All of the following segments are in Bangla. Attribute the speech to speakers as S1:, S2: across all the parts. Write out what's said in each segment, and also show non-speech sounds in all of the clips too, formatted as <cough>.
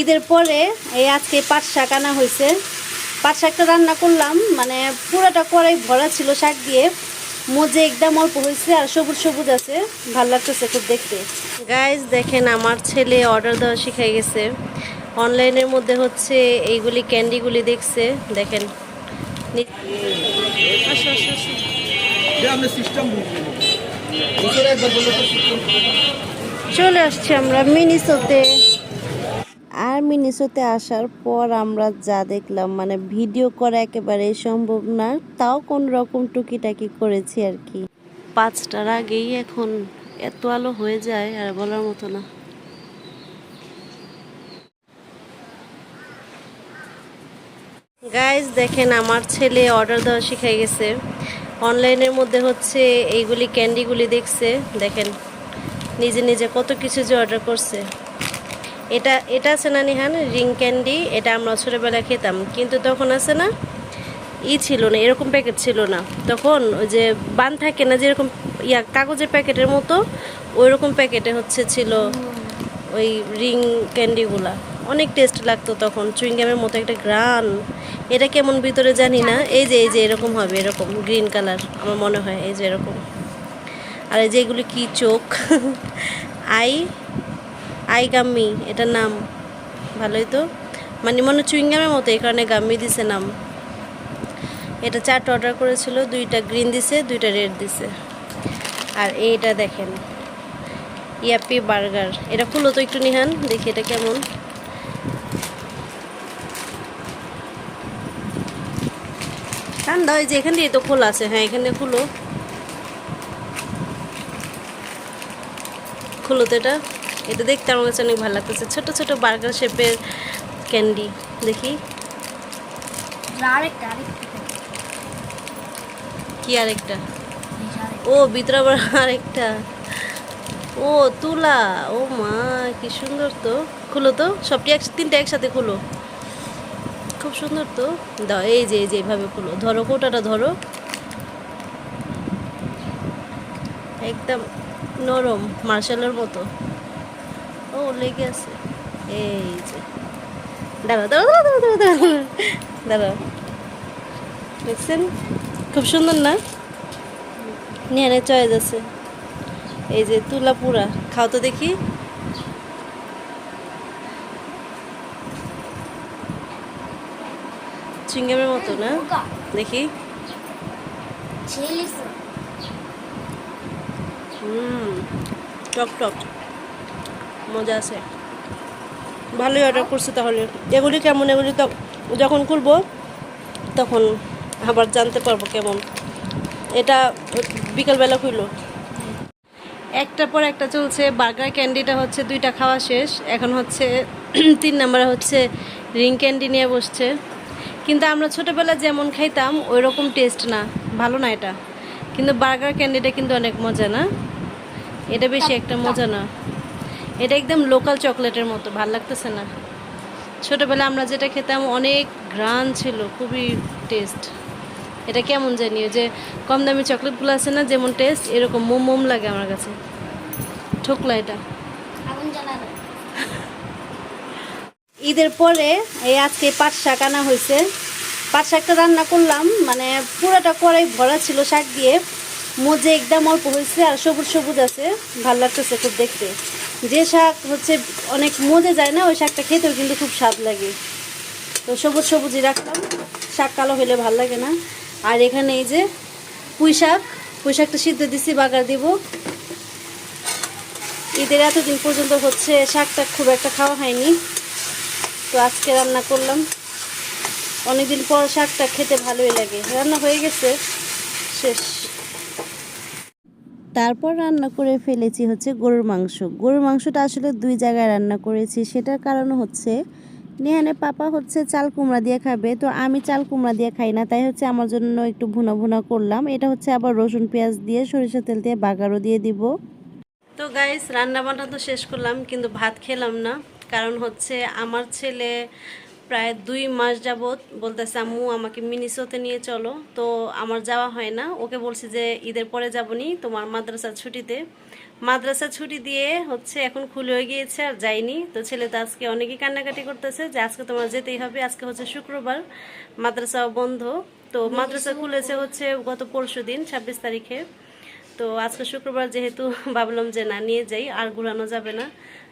S1: ঈদের পরে এই আজকে পাট শাক আনা হয়েছে। পাট শাকটা রান্না করলাম মানে পুরোটা কড়াই ভরা ছিল শাক দিয়ে। মজে একদম অল্প হয়েছে আর সবুজ সবুজ আছে ভালো লাগতেছে খুব দেখতে। গাইজ দেখেন আমার ছেলে অর্ডার দেওয়া শিখে গেছে। অনলাইনের মধ্যে হচ্ছে এইগুলি ক্যান্ডিগুলি দেখছে দেখেন। চলে আসছি আমরা মিনিসোতে আর মিনিসোতে আসার পর আমরা যা দেখলাম মানে ভিডিও করা একেবারে সম্ভব না। তাও কোন রকম টুকিটাকি করেছি আর কি। পাঁচটার আগেই এখন এত আলো হয়ে যায় আর বলার মতো না। গাইজ দেখেন আমার ছেলে অর্ডার দেওয়া শিখে গেছে। অনলাইনের মধ্যে হচ্ছে এইগুলি ক্যান্ডিগুলি দেখছে। দেখেন, নিজে নিজে কত কিছু যে অর্ডার করছে। এটা এটা আছে না নিহান? রিং ক্যান্ডি এটা আমরা ছোটোবেলায় খেতাম। কিন্তু তখন আছে না? ই ছিল না, এরকম প্যাকেট ছিল না। তখন ওই যে বান থাকে না, যেরকম ইয়া কাগজের প্যাকেটের মতো ওই রকম প্যাকেটে হচ্ছে ছিল ওই রিং ক্যান্ডিগুলা অনেক টেস্ট লাগতো তখন চুইংগামের মতো একটা গ্রান এটা কেমন ভিতরে জানি না। এই যে এই যে এরকম হবে, এরকম গ্রিন কালার আমার মনে হয় এই যে এরকম। আর এই যে এগুলি কি চোখ? <laughs> আই আই গাম্মি এটার নাম। ভালোই তো। মানে মনে চুইংগামের মতো, এই কারণে গাম্মি দিছে নাম। এটা চারটা অর্ডার করেছিল, দুইটা গ্রিন দিছে, দুইটা রেড দিছে। আর এইটা দেখেন ইয়াপি বার্গার। এটা খুলো তো একটু নিহান, দেখি এটা কেমন। ঠান্ডা ওই যে এখান দিয়ে তো খোলা আছে। হ্যাঁ এখানে খুলো। খুলো তো এটা। এটা দেখতে আমার কাছে অনেক ভালো লাগতেছে। ছোট ছোট বার্গার শেপের ক্যান্ডি। দেখি। কি আরেকটা? ও ভিতরে আবার আরেকটা। ও তুলা। ও মা কি সুন্দর তো। খুলো তো সবটি এক তিনটা একসাথে খুলো। খুব সুন্দর তো। দাও এই যে এই যে এইভাবে খুলো। ধরো কোটাটা ধরো। একদম নরম মার্শালের মতো। ও লেগে আছে। এই যে। দাঁড়াও দাঁড়াও দাঁড়াও দাঁড়াও দাঁড়াও দাঁড়াও। দেখছেন? খুব সুন্দর না? নিহানের চয়েস আছে। এই যে তুলা পুরা। খাও তো দেখি। চিংগামের মতো না? দেখি। হুম টক টক। মজা আছে। ভালোই অর্ডার করছি তাহলে। এগুলি কেমন? এগুলি তো যখন খুলবো, তখন আবার জানতে পারব কেমন। এটা বিকালবেলা খুললো। একটা পর একটা চলছে। বার্গার ক্যান্ডিটা হচ্ছে দুইটা খাওয়া শেষ। এখন হচ্ছে <clears throat> তিন নম্বরে হচ্ছে রিং ক্যান্ডি নিয়ে বসছে। কিন্তু আমরা ছোটোবেলায় যেমন খাইতাম ওই রকম টেস্ট না। ভালো না এটা। কিন্তু বার্গার ক্যান্ডিটা কিন্তু অনেক মজা না? এটা বেশি একটা মজা না। এটা একদম লোকাল চকলেটের মতো ভালো লাগতেছে না। ছোটোবেলায় আমরা যেটা খেতাম অনেক গ্রান ছিল খুবই টেস্ট এটা কেমন জানি যে কম দামি চকলেটগুলো আছে না যেমন টেস্ট এরকম মোম মোম লাগে আমার কাছে। ঠোকলা এটা। <laughs> ঈদের পরে এই আজকে পাট শাক আনা হয়েছে। পাট শাকটা রান্না করলাম মানে পুরোটা কড়াই ভরা ছিল শাক দিয়ে। মজে একদম অল্প হয়েছে আর সবুজ সবুজ আছে। ভালো লাগতেছে খুব দেখতে। যে শাক হচ্ছে অনেক মজে যায় না, ওই শাকটা খেতেও কিন্তু খুব স্বাদ লাগে। তো সবুজ সবুজই রাখলাম, শাক কালো হলে ভালো লাগে না। আর এখানে এই যে পুঁই শাক, পুঁই শাকটা সিদ্ধ দিছি, বাগার দিব। ঈদের এতদিন পর্যন্ত হচ্ছে শাকটা খুব একটা খাওয়া হয়নি। তো আজকে রান্না করলাম। অনেকদিন পর শাকটা খেতে ভালোই লাগে। রান্না হয়ে গেছে, শেষ। তারপর রান্না করে ফেলেছি হচ্ছে গরুর মাংস। গরুর মাংসটা আসলে দুই জায়গায় রান্না করেছি। সেটার কারণ হচ্ছে, নেহানে পাপা হচ্ছে চাল কুমড়া দিয়ে খাবে, তো আমি চাল কুমড়া দিয়ে খাই না। তাই হচ্ছে আমার জন্য একটু ভুনা ভুনা করলাম। এটা হচ্ছে আবার রসুন পেঁয়াজ দিয়ে সরিষা তেল দিয়ে বাগারও দিয়ে দিব। তো গাইস রান্না বান্না তো শেষ করলাম, কিন্তু ভাত খেলাম না। কারণ হচ্ছে আমার ছেলে প্রায় দুই মাস যাবৎ বলতেছে আম্মু আমাকে মিনিসোতে নিয়ে চলো। তো আমার যাওয়া হয় না। ওকে বলছি যে ঈদের পরে যাবনি তোমার মাদ্রাসার ছুটিতে। মাদ্রাসা ছুটি দিয়ে হচ্ছে এখন খুলে হয়ে গিয়েছে আর যাইনি। তো ছেলে তো আজকে অনেকেই কান্নাকাটি করতেছে যে আজকে তোমার যেতেই হবে আজকে হচ্ছে শুক্রবার মাদ্রাসা বন্ধ। তো মাদ্রাসা খুলেছে হচ্ছে গত পরশু দিন ছাব্বিশ তারিখে। তো আজকে শুক্রবার যেহেতু ভাবলাম যে না নিয়ে যাই আর ঘুরানো যাবে না।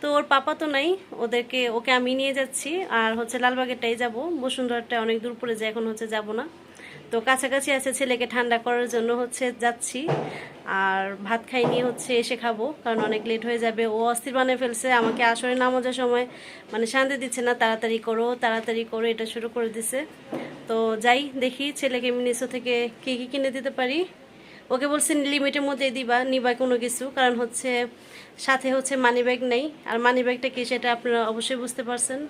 S1: তো ওর পাপা তো নাই, ওদেরকে, ওকে আমি নিয়ে যাচ্ছি, আর হচ্ছে লালবাগেরটাই যাব। বসুন্ধরাটা অনেক দূর পড়ে যায় এখন হচ্ছে যাব না। তো কাছাকাছি আছে ছেলেকে ঠান্ডা করার জন্য হচ্ছে যাচ্ছি, আর ভাত খাই নিয়ে হচ্ছে এসে খাব, কারণ অনেক লেট হয়ে যাবে। ও অস্থির বানিয়ে ফেলছে, আমাকে আসরে নামাজের সময় মানে শান্তি দিচ্ছে না, তাড়াতাড়ি করো তাড়াতাড়ি করো, এটা শুরু করে দিছে। তো যাই, দেখি ছেলেকে মিনিসো থেকে কী কী কিনে দিতে পারি। ওকে বলছেন লিমিটের মধ্যে দিবা, নিবা কোনো কিছু। কারণ হচ্ছে সাথে হচ্ছে মানি ব্যাগ নেই। আর মানি ব্যাগটা কি সেটা আপনারা অবশ্যই বুঝতে পারছেন?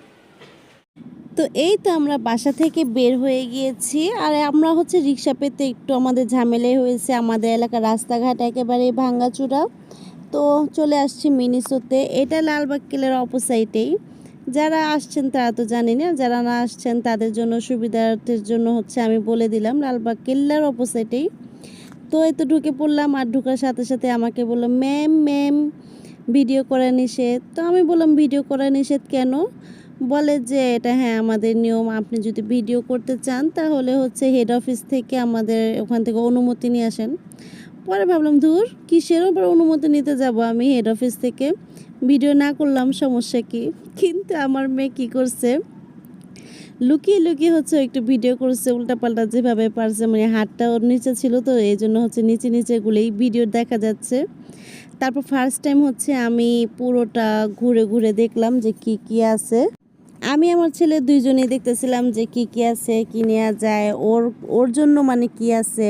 S2: তো এই তো আমরা বাসা থেকে বের হয়ে গিয়েছি। আর আমরা হচ্ছে রিক্সা পেতে একটু আমাদের ঝামেলাই হয়েছে। আমাদের এলাকার রাস্তাঘাট একেবারে ভাঙ্গাচূড়া তো চলে আসছি মিনিসোতে। এটা লালবাগ কিলের অপোসাইটেই। যারা আসছেন তারা তো জানি না। যারা না আসছেন তাদের জন্য সুবিধার্থের জন্য হচ্ছে আমি বলে দিলাম লালবাগ কিল্লার অপোসাইটেই। তো এই তো ঢুকে পড়লাম আর ঢুকার সাথে সাথে আমাকে বলল, ম্যাম ম্যাম, ভিডিও করা নিষেধ। তো আমি বললাম, ভিডিও করা নিষেধ কেন? বলে যে, এটা হ্যাঁ আমাদের নিয়ম। আপনি যদি ভিডিও করতে চান, তাহলে হচ্ছে হেড অফিস থেকে আমাদের ওখান থেকে অনুমতি নিয়ে আসেন। পরে ভাবলাম দূর কিসের ওপর অনুমতি নিতে যাব আমি হেড অফিস থেকে? ভিডিও না করলাম, সমস্যা কি? কিন্তু আমার মেয়ে কী করছে লুকিয়ে লুকিয়ে হচ্ছে একটু ভিডিও করছে, উল্টাপাল্টা যেভাবে পারছে মানে হাতটা ওর নিচে ছিল তো এই জন্য হচ্ছে নিচে নিচে গুলোই ভিডিও দেখা যাচ্ছে। তারপর ফার্স্ট টাইম হচ্ছে আমি পুরোটা ঘুরে ঘুরে দেখলাম যে কি কি আছে। আমি আমার ছেলে দুইজনেই দেখতেছিলাম যে কি কি আছে, কি নেওয়া যায়, ওর ওর জন্য মানে কি আছে।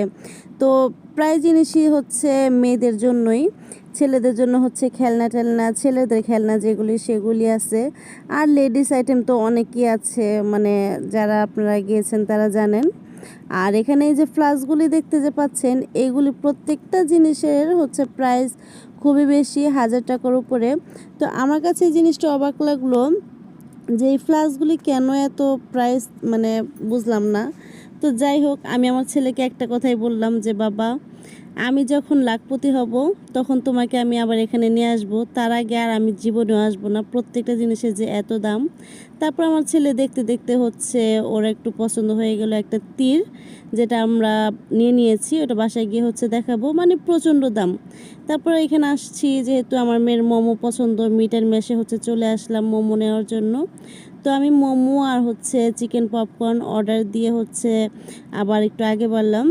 S2: তো প্রায় জিনিসই হচ্ছে মেয়েদের জন্যই। ছেলেদের জন্য হচ্ছে খেলনা টেলনা, ছেলেদের খেলনা যেগুলি সেগুলি আছে। আর লেডিস আইটেম তো অনেকই আছে মানে যারা আপনারা গিয়েছেন তারা জানেন। আর এখানে এই যে ফ্লাসগুলি দেখতে যে পাচ্ছেন, এগুলি প্রত্যেকটা জিনিসের হচ্ছে প্রাইস খুবই বেশি, হাজার টাকার উপরে। তো আমার কাছে এই জিনিসটা অবাক লাগল যে এই ফ্লাসগুলি কেন এত প্রাইস মানে বুঝলাম না। তো যাই হোক, আমি আমার ছেলেকে একটা কথাই বললাম যে, বাবা আমি যখন লাখপতি হব, তখন তোমাকে আমি আবার এখানে নিয়ে আসব। তার আগে আর আমি জীবনেও আসব না। প্রত্যেকটা জিনিসের যে এত দাম। তারপর আমার ছেলে দেখতে দেখতে হচ্ছে ওর একটু পছন্দ হয়ে গেল একটা তীর, যেটা আমরা নিয়ে নিয়েছি। ওটা বাসায় গিয়ে হচ্ছে দেখাবো। মানে প্রচণ্ড দাম। তারপর এখানে আসছি, যেহেতু আমার মেয়ের মোমো পছন্দ মিটার মেশে হচ্ছে চলে আসলাম মোমো নেওয়ার জন্য। তো আমি মোমো আর হচ্ছে চিকেন পপকর্ন অর্ডার দিয়ে হচ্ছে আবার একটু আগে বললাম।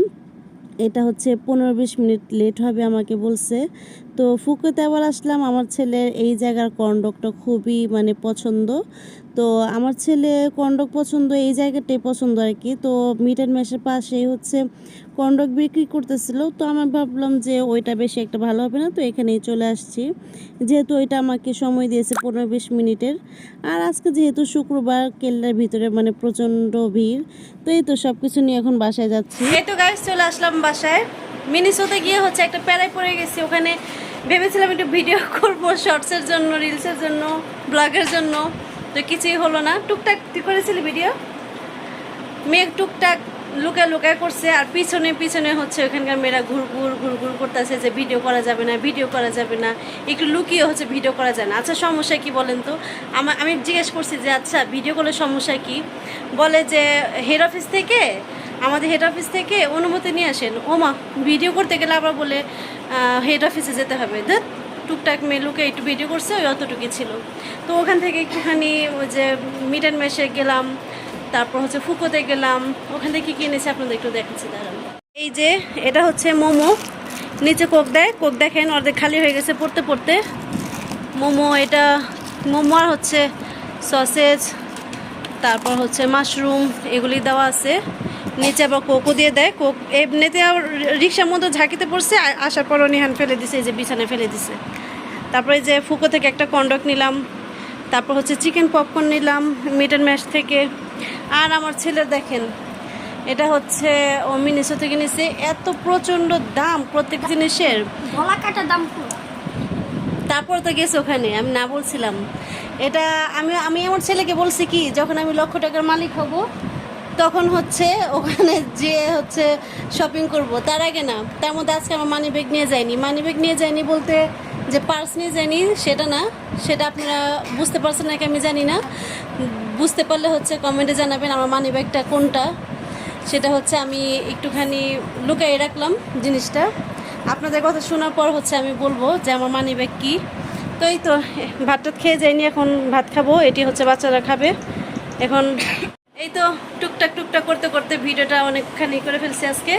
S2: এটা হচ্ছে পনেরো বিশ মিনিট লেট হবে আমাকে বলছে। তো ফুকুতে আবার আসলাম। আমার ছেলের এই জায়গার কন্ডকটা খুবই মানে পছন্দ। তো আমার ছেলে কন্ডক পছন্দ, এই জায়গাটাই পছন্দ আর কি। তো মিটার ম্যাশের পাশেই হচ্ছে কন্ডক বিক্রি করতেছিল। তো আমি ভাবলাম যে ওইটা বেশি একটা ভালো হবে না, তো এখানেই চলে আসছি। যেহেতু ওইটা আমাকে সময় দিয়েছে পনেরো বিশ মিনিটের। আর আজকে যেহেতু শুক্রবার, কেল্লার ভিতরে মানে প্রচণ্ড ভিড়, তো এই তো সব কিছু নিয়ে এখন বাসায় যাচ্ছি।
S1: এই তো গাইস চলে আসলাম বাসায়। মিনিসোতে গিয়ে হচ্ছে একটা প্যারায় পড়ে গেছি। ওখানে ভেবেছিলাম একটু ভিডিও করব শর্টসের জন্য রিলসের জন্য ব্লগের জন্য, তো কিছুই হলো না। টুকটাক, তুই করেছিলি ভিডিও মেয়ে টুকটাক লুকা লুকায় করছে, আর পিছনে পিছনে হচ্ছে ওখানকার মেয়েরা ঘুর ঘুর ঘুর ঘুর করতেছে যে ভিডিও করা যাবে না ভিডিও করা যাবে না। একটু লুকিয়ে হচ্ছে ভিডিও করা যায় না। আচ্ছা সমস্যা কি বলেন তো? আমা, আমি জিজ্ঞেস করছি যে আচ্ছা ভিডিও করলে সমস্যা কি? বলে যে হেড অফিস থেকে আমাদের হেড অফিস থেকে অনুমতি নিয়ে আসেন। ওমা ভিডিও করতে গেলে আবার বলে হেড অফিসে যেতে হবে। দেখ টুকটাক মেলুকে একটু ভিডিও করছে, ওই অতটুকুই ছিল। তো ওখান থেকে একটুখানি ওই যে মিট অ্যান্ড মেশে গেলাম, তারপর হচ্ছে ফুকোতে গেলাম। ওখান থেকে কী কিনেছি আপনাদের একটু দেখাচ্ছি, দাঁড়ান। এই যে, এটা হচ্ছে মোমো। নিচে কোক দেয়, কোক দেখেন, অর্ধেক খালি হয়ে গেছে পড়তে পড়তে। মোমো, এটা মোমো আর হচ্ছে সসেজ তারপর হচ্ছে মাশরুম এগুলি দেওয়া আছে। নিচে আবার কোকো দিয়ে দেয় কোক এমনিতে আর রিক্সার মধ্যে ঝাঁকিতে পড়ছে আসার পর নিহান ফেলে দিছে এই যে বিছানায় ফেলে দিছে। তারপরে যে ফুকো থেকে একটা কন্ডক নিলাম তারপর হচ্ছে চিকেন পপকর্ন নিলাম মিটন ম্যাশ থেকে। আর আমার ছেলে দেখেন এটা হচ্ছে ও মিনিসো থেকে নিছে এত প্রচণ্ড দাম প্রত্যেক জিনিসের।
S3: গলা কাটা দাম
S1: তারপর তো গেছে ওখানে আমি না বলছিলাম। এটা আমি আমি আমার ছেলেকে বলছি কি যখন আমি লক্ষ টাকার মালিক হব তখন হচ্ছে ওখানে যে হচ্ছে শপিং করব, তার আগে না, তার মধ্যে আজকে আমার মানি ব্যাগ নিয়ে যায়নি। মানি ব্যাগ নিয়ে যায়নি বলতে যে পার্স নিয়ে যায়নি, সেটা না, সেটা আপনারা বুঝতে পারছেন নাকি আমি জানি না। বুঝতে পারলে হচ্ছে কমেন্টে জানাবেন আমার মানি ব্যাগটা কোনটা। সেটা হচ্ছে আমি একটুখানি লুকাই রাখলাম জিনিসটা। আপনাদের কথা শোনার পর হচ্ছে আমি বলব যে আমার মানি ব্যাগ কী। তো এই তো ভাত টাত খেয়ে যাইনি, এখন ভাত খাব, এটি হচ্ছে বাচ্চারা খাবে। এখন এই তো টুকটাক টুকটাক করতে করতে ভিডিওটা অনেকখানি করে ফেলছি আজকে।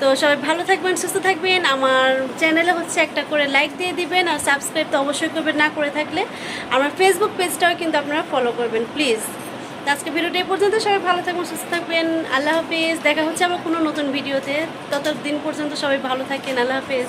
S1: তো সবাই ভালো থাকবেন, সুস্থ থাকবেন। আমার চ্যানেলে হচ্ছে একটা করে লাইক দিয়ে দিবেন আর সাবস্ক্রাইব তো অবশ্যই করবেন না করে থাকলে। আমার ফেসবুক পেজটাও কিন্তু আপনারা ফলো করবেন প্লিজ আজকে ভিডিওটা এই পর্যন্ত, সবাই ভালো থাকবেন, সুস্থ থাকবেন। আল্লাহ হাফিজ। দেখা হচ্ছে আমার কোনো নতুন ভিডিওতে। ততদিন পর্যন্ত সবাই ভালো থাকেন। আল্লাহ হাফিজ।